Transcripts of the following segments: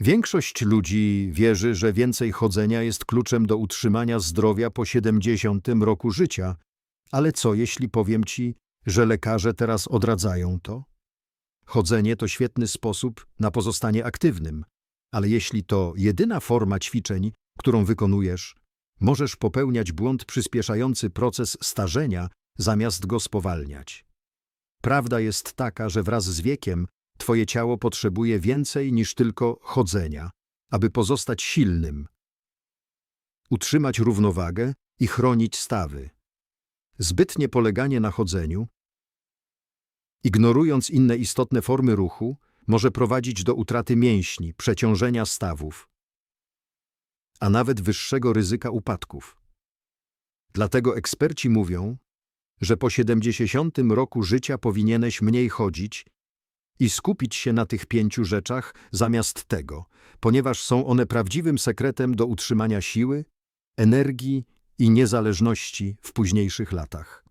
Większość ludzi wierzy, że więcej chodzenia jest kluczem do utrzymania zdrowia po 70 roku życia. Ale co jeśli powiem ci, że lekarze teraz odradzają to? Chodzenie to świetny sposób na pozostanie aktywnym, ale jeśli to jedyna forma ćwiczeń, którą wykonujesz, możesz popełniać błąd przyspieszający proces starzenia, zamiast go spowalniać. Prawda jest taka, że wraz z wiekiem twoje ciało potrzebuje więcej niż tylko chodzenia, aby pozostać silnym, utrzymać równowagę i chronić stawy. Zbytnie poleganie na chodzeniu, ignorując inne istotne formy ruchu, może prowadzić do utraty mięśni, przeciążenia stawów, a nawet wyższego ryzyka upadków. Dlatego eksperci mówią, że po 70 roku życia powinieneś mniej chodzić i skupić się na tych pięciu rzeczach zamiast tego, ponieważ są one prawdziwym sekretem do utrzymania siły, energii i niezależności w późniejszych latach.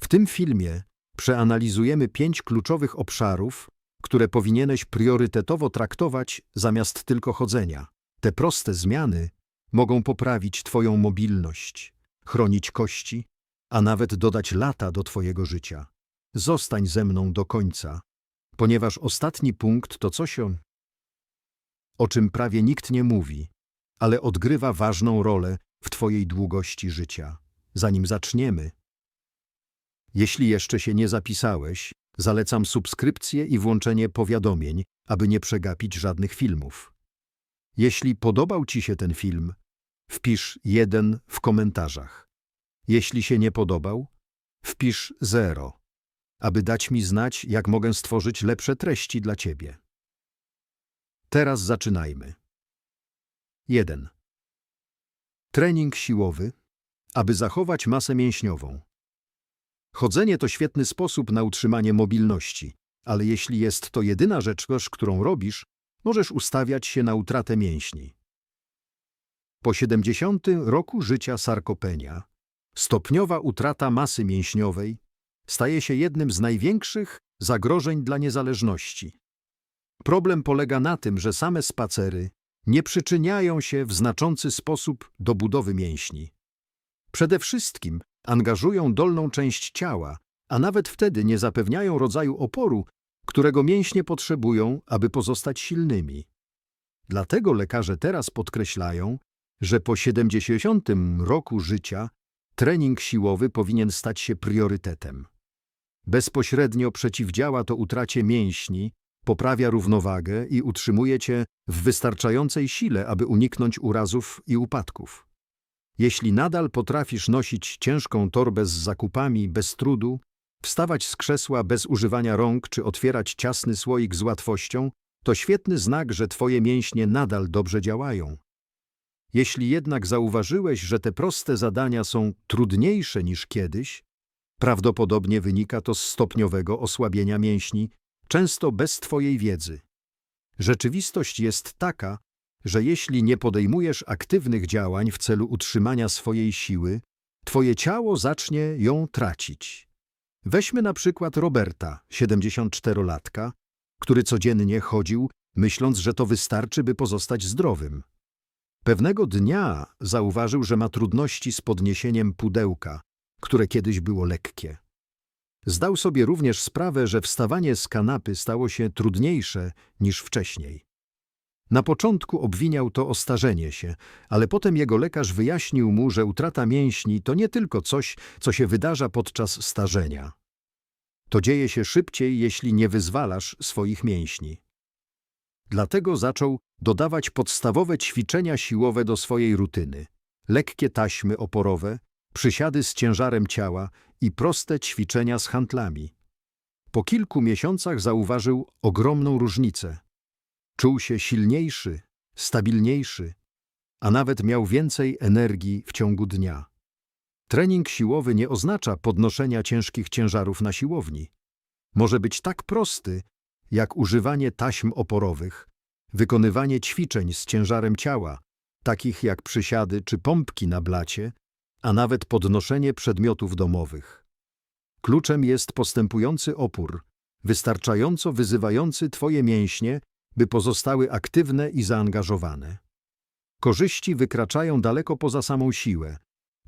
W tym filmie przeanalizujemy pięć kluczowych obszarów, które powinieneś priorytetowo traktować zamiast tylko chodzenia. Te proste zmiany mogą poprawić Twoją mobilność, chronić kości, a nawet dodać lata do Twojego życia. Zostań ze mną do końca, ponieważ ostatni punkt to coś, o, o czym prawie nikt nie mówi, ale odgrywa ważną rolę w Twojej długości życia. Zanim zaczniemy, jeśli jeszcze się nie zapisałeś, zalecam subskrypcję i włączenie powiadomień, aby nie przegapić żadnych filmów. Jeśli podobał Ci się ten film, wpisz jeden w komentarzach. Jeśli się nie podobał, wpisz zero, aby dać mi znać, jak mogę stworzyć lepsze treści dla Ciebie. Teraz zaczynajmy. 1. Trening siłowy, aby zachować masę mięśniową. Chodzenie to świetny sposób na utrzymanie mobilności, ale jeśli jest to jedyna rzecz, którą robisz, możesz ustawiać się na utratę mięśni. Po 70 roku życia sarkopenia stopniowa utrata masy mięśniowej staje się jednym z największych zagrożeń dla niezależności. Problem polega na tym, że same spacery nie przyczyniają się w znaczący sposób do budowy mięśni. Przede wszystkim angażują dolną część ciała, a nawet wtedy nie zapewniają rodzaju oporu, którego mięśnie potrzebują, aby pozostać silnymi. Dlatego lekarze teraz podkreślają, że po 70 roku życia trening siłowy powinien stać się priorytetem. Bezpośrednio przeciwdziała to utracie mięśni, poprawia równowagę i utrzymuje cię w wystarczającej sile, aby uniknąć urazów i upadków. Jeśli nadal potrafisz nosić ciężką torbę z zakupami bez trudu, wstawać z krzesła bez używania rąk czy otwierać ciasny słoik z łatwością, to świetny znak, że twoje mięśnie nadal dobrze działają. Jeśli jednak zauważyłeś, że te proste zadania są trudniejsze niż kiedyś, prawdopodobnie wynika to z stopniowego osłabienia mięśni, często bez twojej wiedzy. Rzeczywistość jest taka, że jeśli nie podejmujesz aktywnych działań w celu utrzymania swojej siły, twoje ciało zacznie ją tracić. Weźmy na przykład Roberta, 74-latka, który codziennie chodził, myśląc, że to wystarczy, by pozostać zdrowym. Pewnego dnia zauważył, że ma trudności z podniesieniem pudełka, które kiedyś było lekkie. Zdał sobie również sprawę, że wstawanie z kanapy stało się trudniejsze niż wcześniej. Na początku obwiniał to o starzenie się, ale potem jego lekarz wyjaśnił mu, że utrata mięśni to nie tylko coś, co się wydarza podczas starzenia. To dzieje się szybciej, jeśli nie wyzwalasz swoich mięśni. Dlatego zaczął dodawać podstawowe ćwiczenia siłowe do swojej rutyny. Lekkie taśmy oporowe, przysiady z ciężarem ciała i proste ćwiczenia z handlami. Po kilku miesiącach zauważył ogromną różnicę. Czuł się silniejszy, stabilniejszy, a nawet miał więcej energii w ciągu dnia. Trening siłowy nie oznacza podnoszenia ciężkich ciężarów na siłowni. Może być tak prosty, jak używanie taśm oporowych, wykonywanie ćwiczeń z ciężarem ciała, takich jak przysiady czy pompki na blacie, a nawet podnoszenie przedmiotów domowych. Kluczem jest postępujący opór, wystarczająco wyzywający Twoje mięśnie, by pozostały aktywne i zaangażowane. Korzyści wykraczają daleko poza samą siłę,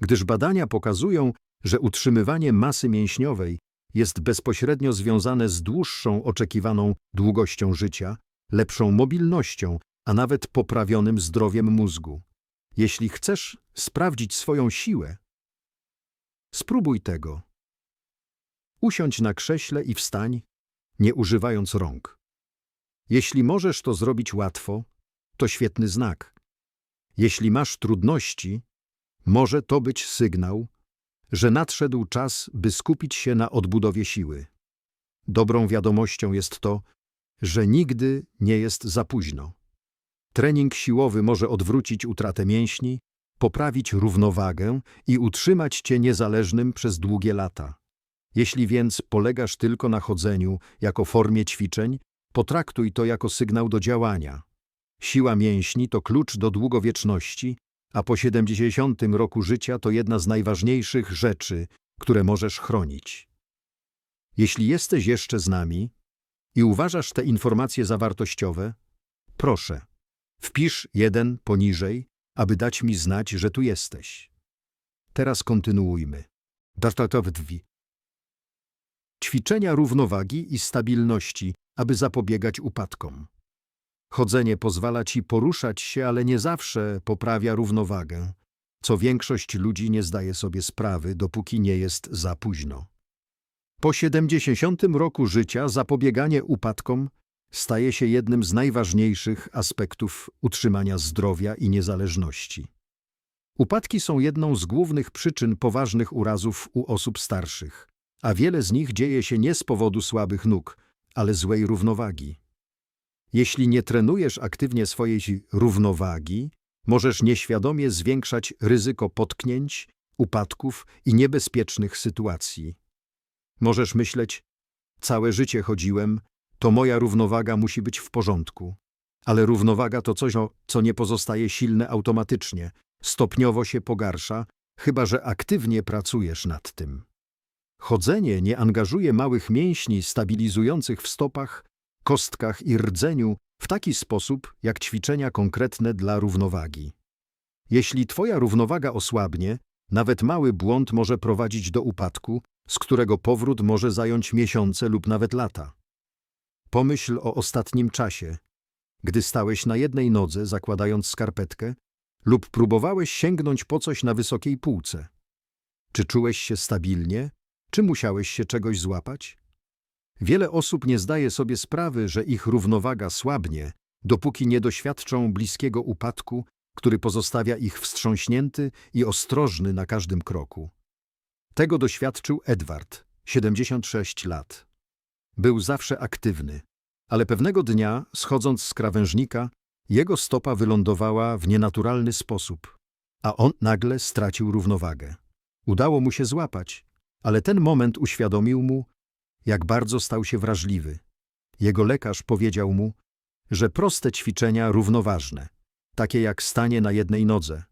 gdyż badania pokazują, że utrzymywanie masy mięśniowej jest bezpośrednio związane z dłuższą oczekiwaną długością życia, lepszą mobilnością, a nawet poprawionym zdrowiem mózgu. Jeśli chcesz sprawdzić swoją siłę, spróbuj tego. Usiądź na krześle i wstań, nie używając rąk. Jeśli możesz to zrobić łatwo, to świetny znak. Jeśli masz trudności, może to być sygnał, że nadszedł czas, by skupić się na odbudowie siły. Dobrą wiadomością jest to, że nigdy nie jest za późno. Trening siłowy może odwrócić utratę mięśni, poprawić równowagę i utrzymać cię niezależnym przez długie lata. Jeśli więc polegasz tylko na chodzeniu jako formie ćwiczeń, potraktuj to jako sygnał do działania. Siła mięśni to klucz do długowieczności, a po 70 roku życia to jedna z najważniejszych rzeczy, które możesz chronić. Jeśli jesteś jeszcze z nami i uważasz te informacje za wartościowe, proszę, wpisz jeden poniżej, aby dać mi znać, że tu jesteś. Teraz kontynuujmy. Dartatowdwi. Ćwiczenia równowagi i stabilności, aby zapobiegać upadkom. Chodzenie pozwala ci poruszać się, ale nie zawsze poprawia równowagę, co większość ludzi nie zdaje sobie sprawy, dopóki nie jest za późno. Po 70 roku życia zapobieganie upadkom staje się jednym z najważniejszych aspektów utrzymania zdrowia i niezależności. Upadki są jedną z głównych przyczyn poważnych urazów u osób starszych, a wiele z nich dzieje się nie z powodu słabych nóg, ale złej równowagi. Jeśli nie trenujesz aktywnie swojej równowagi, możesz nieświadomie zwiększać ryzyko potknięć, upadków i niebezpiecznych sytuacji. Możesz myśleć, całe życie chodziłem, to moja równowaga musi być w porządku. Ale równowaga to coś, co nie pozostaje silne automatycznie, stopniowo się pogarsza, chyba że aktywnie pracujesz nad tym. Chodzenie nie angażuje małych mięśni stabilizujących w stopach, kostkach i rdzeniu w taki sposób, jak ćwiczenia konkretne dla równowagi. Jeśli twoja równowaga osłabnie, nawet mały błąd może prowadzić do upadku, z którego powrót może zająć miesiące lub nawet lata. Pomyśl o ostatnim czasie, gdy stałeś na jednej nodze, zakładając skarpetkę, lub próbowałeś sięgnąć po coś na wysokiej półce. Czy czułeś się stabilnie, czy musiałeś się czegoś złapać? Wiele osób nie zdaje sobie sprawy, że ich równowaga słabnie, dopóki nie doświadczą bliskiego upadku, który pozostawia ich wstrząśnięty i ostrożny na każdym kroku. Tego doświadczył Edward, 76 lat. Był zawsze aktywny, ale pewnego dnia, schodząc z krawężnika, jego stopa wylądowała w nienaturalny sposób, a on nagle stracił równowagę. Udało mu się złapać, ale ten moment uświadomił mu, jak bardzo stał się wrażliwy. Jego lekarz powiedział mu, że proste ćwiczenia równoważne, takie jak stanie na jednej nodze,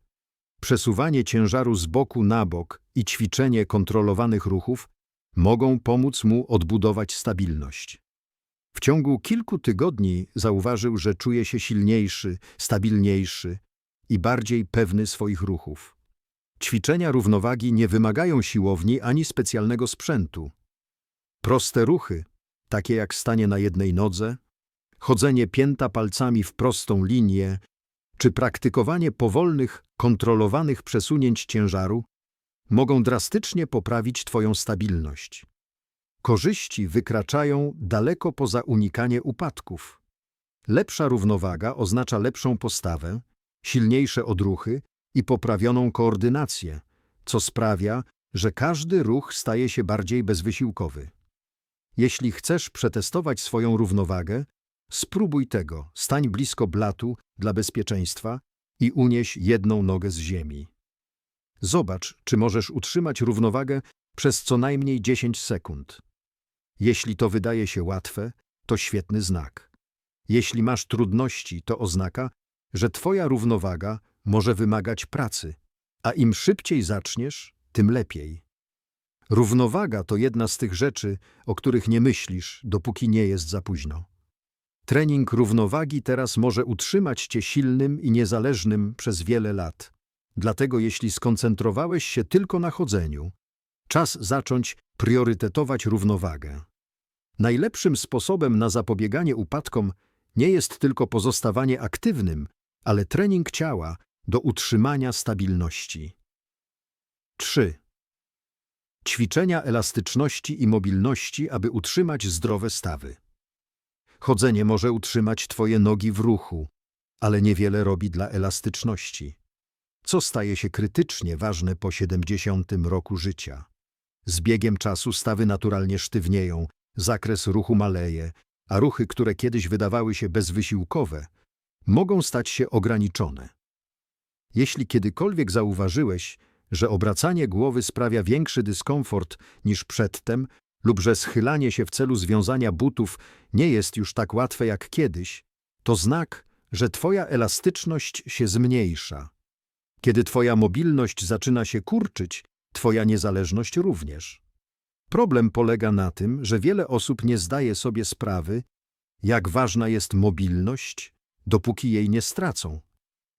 przesuwanie ciężaru z boku na bok i ćwiczenie kontrolowanych ruchów mogą pomóc mu odbudować stabilność. W ciągu kilku tygodni zauważył, że czuje się silniejszy, stabilniejszy i bardziej pewny swoich ruchów. Ćwiczenia równowagi nie wymagają siłowni ani specjalnego sprzętu. Proste ruchy, takie jak stanie na jednej nodze, chodzenie pięta palcami w prostą linię, czy praktykowanie powolnych, kontrolowanych przesunięć ciężaru, mogą drastycznie poprawić Twoją stabilność. Korzyści wykraczają daleko poza unikanie upadków. Lepsza równowaga oznacza lepszą postawę, silniejsze odruchy i poprawioną koordynację, co sprawia, że każdy ruch staje się bardziej bezwysiłkowy. Jeśli chcesz przetestować swoją równowagę, spróbuj tego, stań blisko blatu dla bezpieczeństwa i unieś jedną nogę z ziemi. Zobacz, czy możesz utrzymać równowagę przez co najmniej 10 sekund. Jeśli to wydaje się łatwe, to świetny znak. Jeśli masz trudności, to oznaka, że Twoja równowaga może wymagać pracy, a im szybciej zaczniesz, tym lepiej. Równowaga to jedna z tych rzeczy, o których nie myślisz, dopóki nie jest za późno. Trening równowagi teraz może utrzymać cię silnym i niezależnym przez wiele lat. Dlatego jeśli skoncentrowałeś się tylko na chodzeniu, czas zacząć priorytetować równowagę. Najlepszym sposobem na zapobieganie upadkom nie jest tylko pozostawanie aktywnym, ale trening ciała do utrzymania stabilności. 3. Ćwiczenia elastyczności i mobilności, aby utrzymać zdrowe stawy. Chodzenie może utrzymać Twoje nogi w ruchu, ale niewiele robi dla elastyczności, co staje się krytycznie ważne po 70 roku życia. Z biegiem czasu stawy naturalnie sztywnieją, zakres ruchu maleje, a ruchy, które kiedyś wydawały się bezwysiłkowe, mogą stać się ograniczone. Jeśli kiedykolwiek zauważyłeś, że obracanie głowy sprawia większy dyskomfort niż przedtem lub że schylanie się w celu związania butów nie jest już tak łatwe jak kiedyś, to znak, że Twoja elastyczność się zmniejsza. Kiedy Twoja mobilność zaczyna się kurczyć, Twoja niezależność również. Problem polega na tym, że wiele osób nie zdaje sobie sprawy, jak ważna jest mobilność, dopóki jej nie stracą.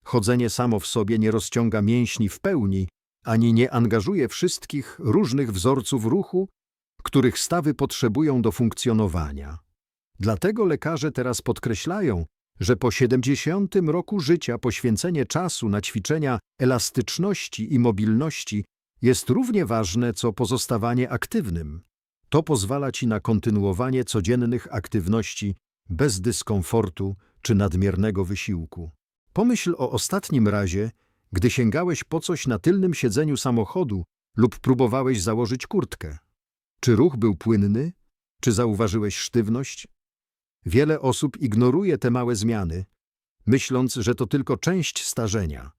Chodzenie samo w sobie nie rozciąga mięśni w pełni, ani nie angażuje wszystkich różnych wzorców ruchu, których stawy potrzebują do funkcjonowania. Dlatego lekarze teraz podkreślają, że po 70 roku życia poświęcenie czasu na ćwiczenia elastyczności i mobilności jest równie ważne co pozostawanie aktywnym. To pozwala ci na kontynuowanie codziennych aktywności bez dyskomfortu czy nadmiernego wysiłku. Pomyśl o ostatnim razie, gdy sięgałeś po coś na tylnym siedzeniu samochodu lub próbowałeś założyć kurtkę. Czy ruch był płynny? Czy zauważyłeś sztywność? Wiele osób ignoruje te małe zmiany, myśląc, że to tylko część starzenia.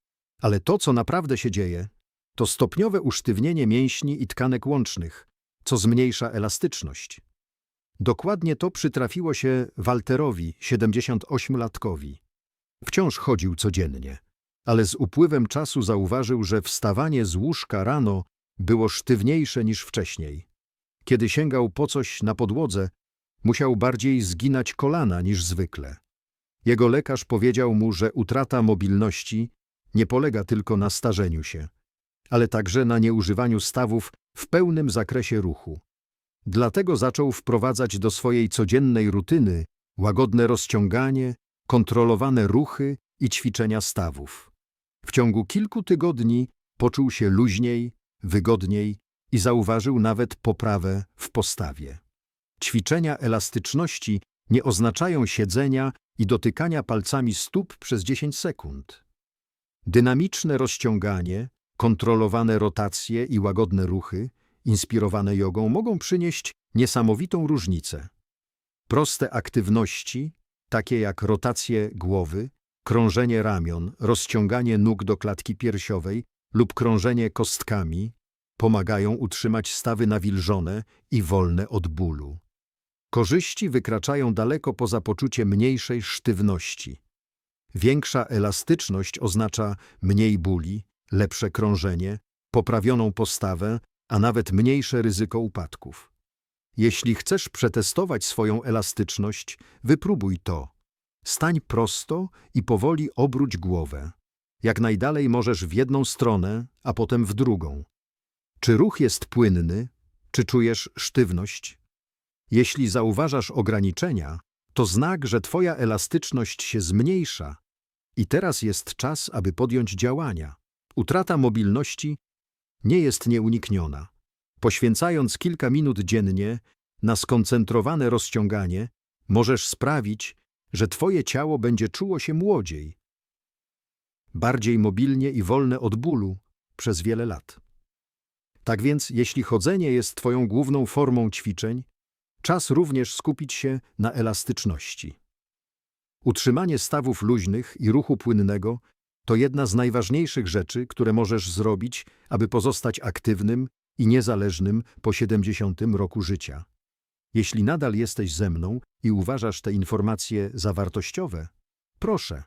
Ale to, co naprawdę się dzieje, to stopniowe usztywnienie mięśni i tkanek łącznych, co zmniejsza elastyczność. Dokładnie to przytrafiło się Walterowi, 78-latkowi. Wciąż chodził codziennie, ale z upływem czasu zauważył, że wstawanie z łóżka rano było sztywniejsze niż wcześniej. Kiedy sięgał po coś na podłodze, musiał bardziej zginać kolana niż zwykle. Jego lekarz powiedział mu, że utrata mobilności nie polega tylko na starzeniu się, ale także na nieużywaniu stawów w pełnym zakresie ruchu. Dlatego zaczął wprowadzać do swojej codziennej rutyny łagodne rozciąganie, kontrolowane ruchy i ćwiczenia stawów. W ciągu kilku tygodni poczuł się luźniej, wygodniej i zauważył nawet poprawę w postawie. Ćwiczenia elastyczności nie oznaczają siedzenia i dotykania palcami stóp przez 10 sekund. Dynamiczne rozciąganie, kontrolowane rotacje i łagodne ruchy, inspirowane jogą, mogą przynieść niesamowitą różnicę. Proste aktywności, takie jak rotacje głowy, krążenie ramion, rozciąganie nóg do klatki piersiowej lub krążenie kostkami, pomagają utrzymać stawy nawilżone i wolne od bólu. Korzyści wykraczają daleko poza poczucie mniejszej sztywności. Większa elastyczność oznacza mniej bóli, lepsze krążenie, poprawioną postawę, a nawet mniejsze ryzyko upadków. Jeśli chcesz przetestować swoją elastyczność, wypróbuj to. Stań prosto i powoli obróć głowę. Jak najdalej możesz w jedną stronę, a potem w drugą. Czy ruch jest płynny? Czy czujesz sztywność? Jeśli zauważasz ograniczenia, to znak, że Twoja elastyczność się zmniejsza i teraz jest czas, aby podjąć działania. Utrata mobilności nie jest nieunikniona. Poświęcając kilka minut dziennie na skoncentrowane rozciąganie, możesz sprawić, że Twoje ciało będzie czuło się młodziej, bardziej mobilnie i wolne od bólu przez wiele lat. Tak więc, jeśli chodzenie jest Twoją główną formą ćwiczeń, czas również skupić się na elastyczności. Utrzymanie stawów luźnych i ruchu płynnego to jedna z najważniejszych rzeczy, które możesz zrobić, aby pozostać aktywnym i niezależnym po 70 roku życia. Jeśli nadal jesteś ze mną i uważasz te informacje za wartościowe, proszę,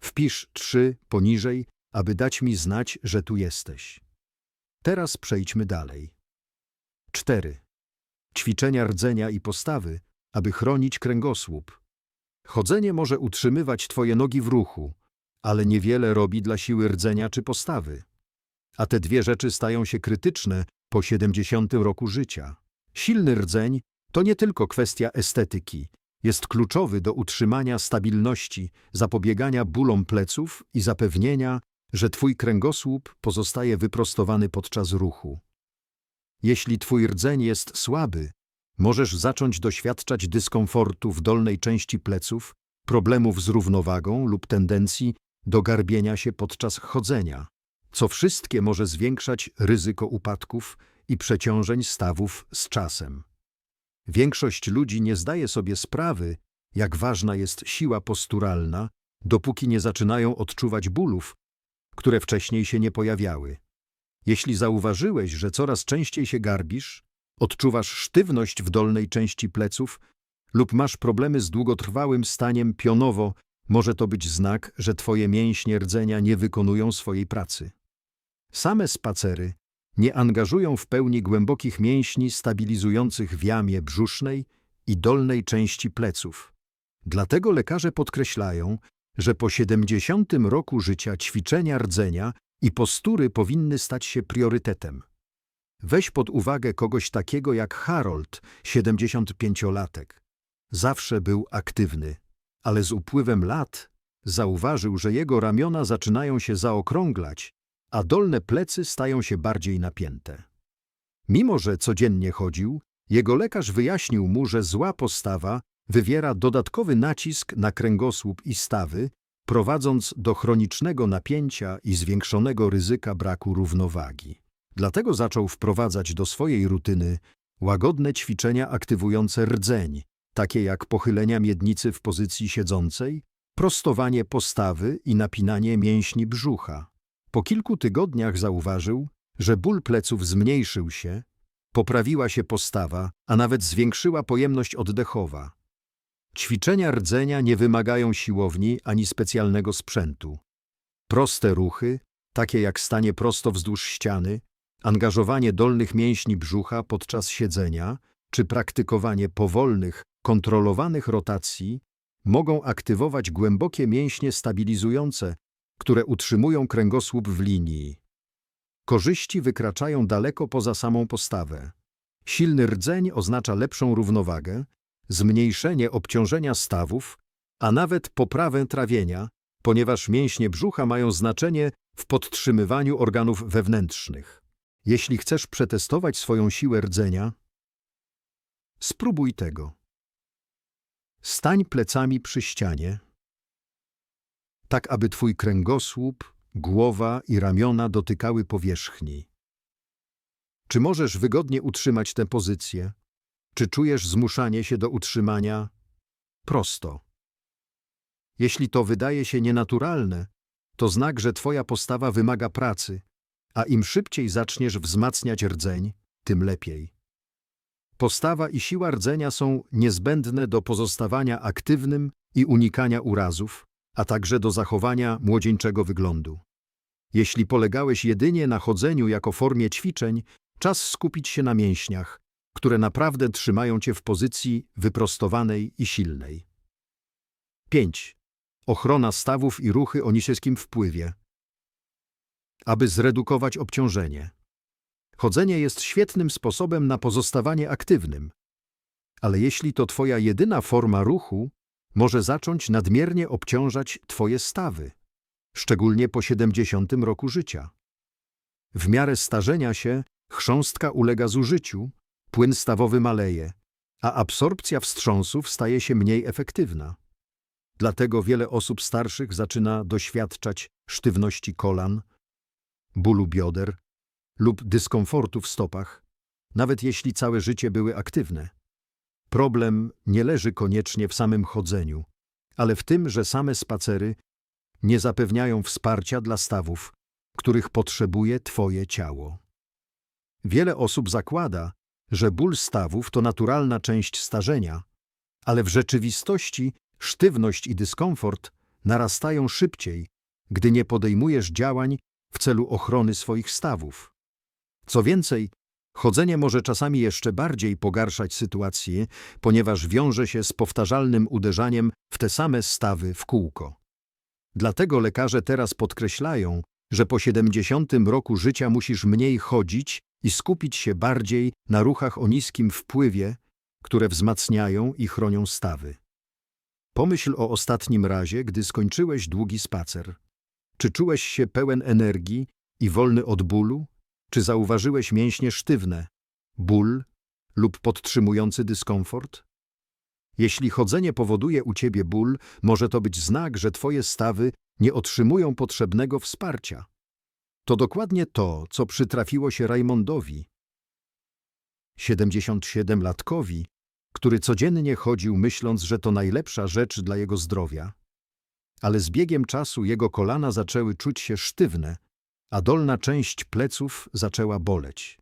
wpisz 3 poniżej, aby dać mi znać, że tu jesteś. Teraz przejdźmy dalej. 4. Ćwiczenia rdzenia i postawy, aby chronić kręgosłup. Chodzenie może utrzymywać twoje nogi w ruchu, ale niewiele robi dla siły rdzenia czy postawy. A te dwie rzeczy stają się krytyczne po 70 roku życia. Silny rdzeń to nie tylko kwestia estetyki, jest kluczowy do utrzymania stabilności, zapobiegania bólom pleców i zapewnienia, że twój kręgosłup pozostaje wyprostowany podczas ruchu. Jeśli twój rdzeń jest słaby, możesz zacząć doświadczać dyskomfortu w dolnej części pleców, problemów z równowagą lub tendencji do garbienia się podczas chodzenia, co wszystkie może zwiększać ryzyko upadków i przeciążeń stawów z czasem. Większość ludzi nie zdaje sobie sprawy, jak ważna jest siła posturalna, dopóki nie zaczynają odczuwać bólów, które wcześniej się nie pojawiały. Jeśli zauważyłeś, że coraz częściej się garbisz, odczuwasz sztywność w dolnej części pleców lub masz problemy z długotrwałym staniem pionowo, może to być znak, że twoje mięśnie rdzenia nie wykonują swojej pracy. Same spacery nie angażują w pełni głębokich mięśni stabilizujących w jamie brzusznej i dolnej części pleców. Dlatego lekarze podkreślają, że po 70 roku życia ćwiczenia rdzenia i postury powinny stać się priorytetem. Weź pod uwagę kogoś takiego jak Harold, 75-latek. Zawsze był aktywny, ale z upływem lat zauważył, że jego ramiona zaczynają się zaokrąglać, a dolne plecy stają się bardziej napięte. Mimo, że codziennie chodził, jego lekarz wyjaśnił mu, że zła postawa wywiera dodatkowy nacisk na kręgosłup i stawy, prowadząc do chronicznego napięcia i zwiększonego ryzyka braku równowagi. Dlatego zaczął wprowadzać do swojej rutyny łagodne ćwiczenia aktywujące rdzeń, takie jak pochylenia miednicy w pozycji siedzącej, prostowanie postawy i napinanie mięśni brzucha. Po kilku tygodniach zauważył, że ból pleców zmniejszył się, poprawiła się postawa, a nawet zwiększyła pojemność oddechowa. Ćwiczenia rdzenia nie wymagają siłowni ani specjalnego sprzętu. Proste ruchy, takie jak stanie prosto wzdłuż ściany, angażowanie dolnych mięśni brzucha podczas siedzenia czy praktykowanie powolnych, kontrolowanych rotacji mogą aktywować głębokie mięśnie stabilizujące, które utrzymują kręgosłup w linii. Korzyści wykraczają daleko poza samą postawę. Silny rdzeń oznacza lepszą równowagę, zmniejszenie obciążenia stawów, a nawet poprawę trawienia, ponieważ mięśnie brzucha mają znaczenie w podtrzymywaniu organów wewnętrznych. Jeśli chcesz przetestować swoją siłę rdzenia, spróbuj tego. Stań plecami przy ścianie, tak aby twój kręgosłup, głowa i ramiona dotykały powierzchni. Czy możesz wygodnie utrzymać tę pozycję? Czy czujesz zmuszanie się do utrzymania prosto? Jeśli to wydaje się nienaturalne, to znak, że twoja postawa wymaga pracy, a im szybciej zaczniesz wzmacniać rdzeń, tym lepiej. Postawa i siła rdzenia są niezbędne do pozostawania aktywnym i unikania urazów, a także do zachowania młodzieńczego wyglądu. Jeśli polegałeś jedynie na chodzeniu jako formie ćwiczeń, czas skupić się na mięśniach, które naprawdę trzymają cię w pozycji wyprostowanej i silnej. 5. Ochrona stawów i ruchy o niskim wpływie. Aby zredukować obciążenie. Chodzenie jest świetnym sposobem na pozostawanie aktywnym. Ale jeśli to twoja jedyna forma ruchu, może zacząć nadmiernie obciążać twoje stawy, szczególnie po 70 roku życia. W miarę starzenia się chrząstka ulega zużyciu, płyn stawowy maleje, a absorpcja wstrząsów staje się mniej efektywna. Dlatego wiele osób starszych zaczyna doświadczać sztywności kolan, bólu bioder lub dyskomfortu w stopach, nawet jeśli całe życie były aktywne. Problem nie leży koniecznie w samym chodzeniu, ale w tym, że same spacery nie zapewniają wsparcia dla stawów, których potrzebuje Twoje ciało. Wiele osób zakłada, że ból stawów to naturalna część starzenia, ale w rzeczywistości sztywność i dyskomfort narastają szybciej, gdy nie podejmujesz działań w celu ochrony swoich stawów. Co więcej, Chodzenie może czasami jeszcze bardziej pogarszać sytuację, ponieważ wiąże się z powtarzalnym uderzaniem w te same stawy w kółko. Dlatego lekarze teraz podkreślają, że po 70 roku życia musisz mniej chodzić i skupić się bardziej na ruchach o niskim wpływie, które wzmacniają i chronią stawy. Pomyśl o ostatnim razie, gdy skończyłeś długi spacer. Czy czułeś się pełen energii i wolny od bólu? Czy zauważyłeś mięśnie sztywne, ból lub podtrzymujący dyskomfort? Jeśli chodzenie powoduje u ciebie ból, może to być znak, że twoje stawy nie otrzymują potrzebnego wsparcia. To dokładnie to, co przytrafiło się Raymondowi. 77-latkowi, który codziennie chodził myśląc, że to najlepsza rzecz dla jego zdrowia. Ale z biegiem czasu jego kolana zaczęły czuć się sztywne, a dolna część pleców zaczęła boleć.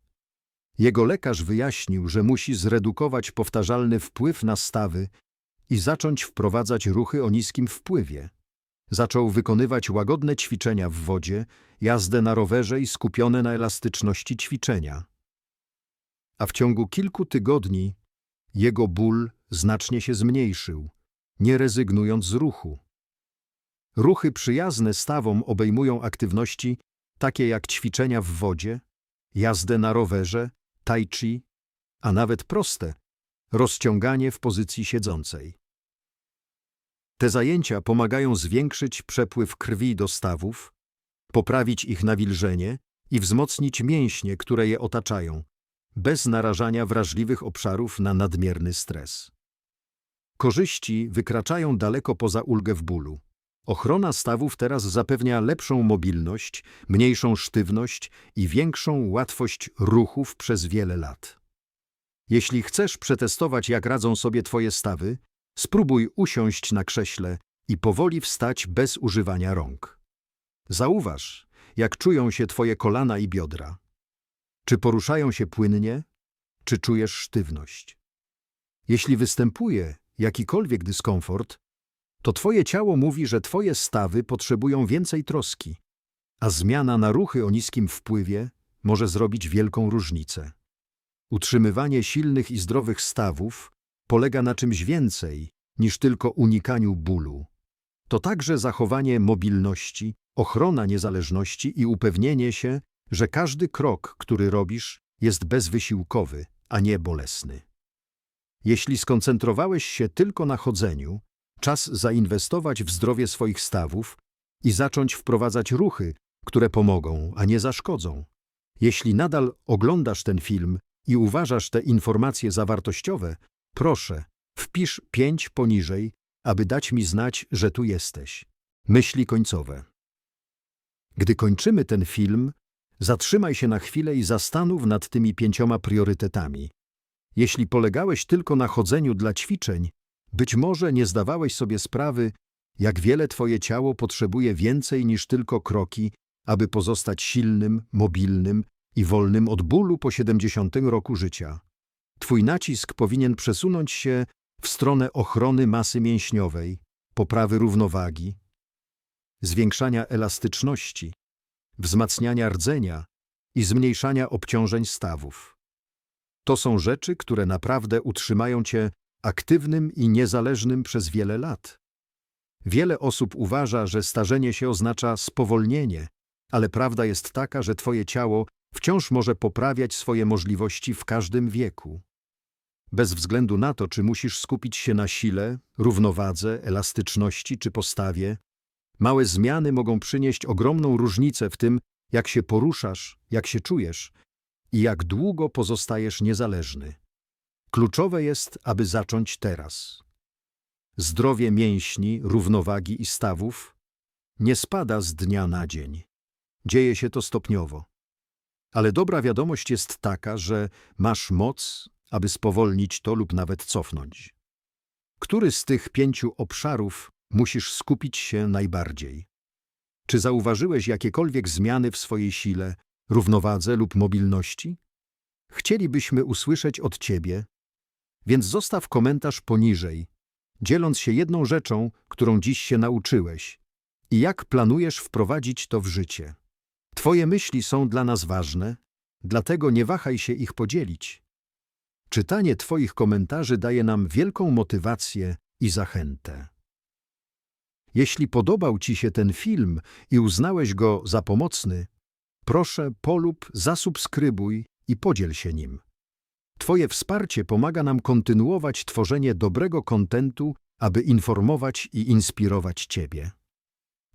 Jego lekarz wyjaśnił, że musi zredukować powtarzalny wpływ na stawy i zacząć wprowadzać ruchy o niskim wpływie. Zaczął wykonywać łagodne ćwiczenia w wodzie, jazdę na rowerze i skupione na elastyczności ćwiczenia. A w ciągu kilku tygodni jego ból znacznie się zmniejszył, nie rezygnując z ruchu. Ruchy przyjazne stawom obejmują aktywności takie jak ćwiczenia w wodzie, jazdę na rowerze, tai chi, a nawet proste rozciąganie w pozycji siedzącej. Te zajęcia pomagają zwiększyć przepływ krwi do stawów, poprawić ich nawilżenie i wzmocnić mięśnie, które je otaczają, bez narażania wrażliwych obszarów na nadmierny stres. Korzyści wykraczają daleko poza ulgę w bólu. Ochrona stawów teraz zapewnia lepszą mobilność, mniejszą sztywność i większą łatwość ruchów przez wiele lat. Jeśli chcesz przetestować, jak radzą sobie Twoje stawy, spróbuj usiąść na krześle i powoli wstać bez używania rąk. Zauważ, jak czują się Twoje kolana i biodra. Czy poruszają się płynnie, czy czujesz sztywność? Jeśli występuje jakikolwiek dyskomfort, to Twoje ciało mówi, że Twoje stawy potrzebują więcej troski, a zmiana na ruchy o niskim wpływie może zrobić wielką różnicę. Utrzymywanie silnych i zdrowych stawów polega na czymś więcej niż tylko unikaniu bólu. To także zachowanie mobilności, ochrona niezależności i upewnienie się, że każdy krok, który robisz, jest bezwysiłkowy, a nie bolesny. Jeśli skoncentrowałeś się tylko na chodzeniu, czas zainwestować w zdrowie swoich stawów i zacząć wprowadzać ruchy, które pomogą, a nie zaszkodzą. Jeśli nadal oglądasz ten film i uważasz te informacje za wartościowe, proszę, wpisz pięć poniżej, aby dać mi znać, że tu jesteś. Myśli końcowe. Gdy kończymy ten film, zatrzymaj się na chwilę i zastanów nad tymi pięcioma priorytetami. Jeśli polegałeś tylko na chodzeniu dla ćwiczeń, być może nie zdawałeś sobie sprawy, jak wiele twoje ciało potrzebuje więcej niż tylko kroki, aby pozostać silnym, mobilnym i wolnym od bólu po 70 roku życia. Twój nacisk powinien przesunąć się w stronę ochrony masy mięśniowej, poprawy równowagi, zwiększania elastyczności, wzmacniania rdzenia i zmniejszania obciążeń stawów. To są rzeczy, które naprawdę utrzymają cię aktywnym i niezależnym przez wiele lat. Wiele osób uważa, że starzenie się oznacza spowolnienie, ale prawda jest taka, że twoje ciało wciąż może poprawiać swoje możliwości w każdym wieku. Bez względu na to, czy musisz skupić się na sile, równowadze, elastyczności czy postawie, małe zmiany mogą przynieść ogromną różnicę w tym, jak się poruszasz, jak się czujesz i jak długo pozostajesz niezależny. Kluczowe jest, aby zacząć teraz. Zdrowie mięśni, równowagi i stawów nie spada z dnia na dzień. Dzieje się to stopniowo. Ale dobra wiadomość jest taka, że masz moc, aby spowolnić to lub nawet cofnąć. Który z tych pięciu obszarów musisz skupić się najbardziej? Czy zauważyłeś jakiekolwiek zmiany w swojej sile, równowadze lub mobilności? Chcielibyśmy usłyszeć od Ciebie, więc zostaw komentarz poniżej, dzieląc się jedną rzeczą, którą dziś się nauczyłeś i jak planujesz wprowadzić to w życie. Twoje myśli są dla nas ważne, dlatego nie wahaj się ich podzielić. Czytanie Twoich komentarzy daje nam wielką motywację i zachętę. Jeśli podobał Ci się ten film i uznałeś go za pomocny, proszę polub, zasubskrybuj i podziel się nim. Twoje wsparcie pomaga nam kontynuować tworzenie dobrego kontentu, aby informować i inspirować Ciebie.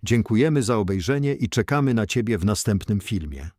Dziękujemy za obejrzenie i czekamy na Ciebie w następnym filmie.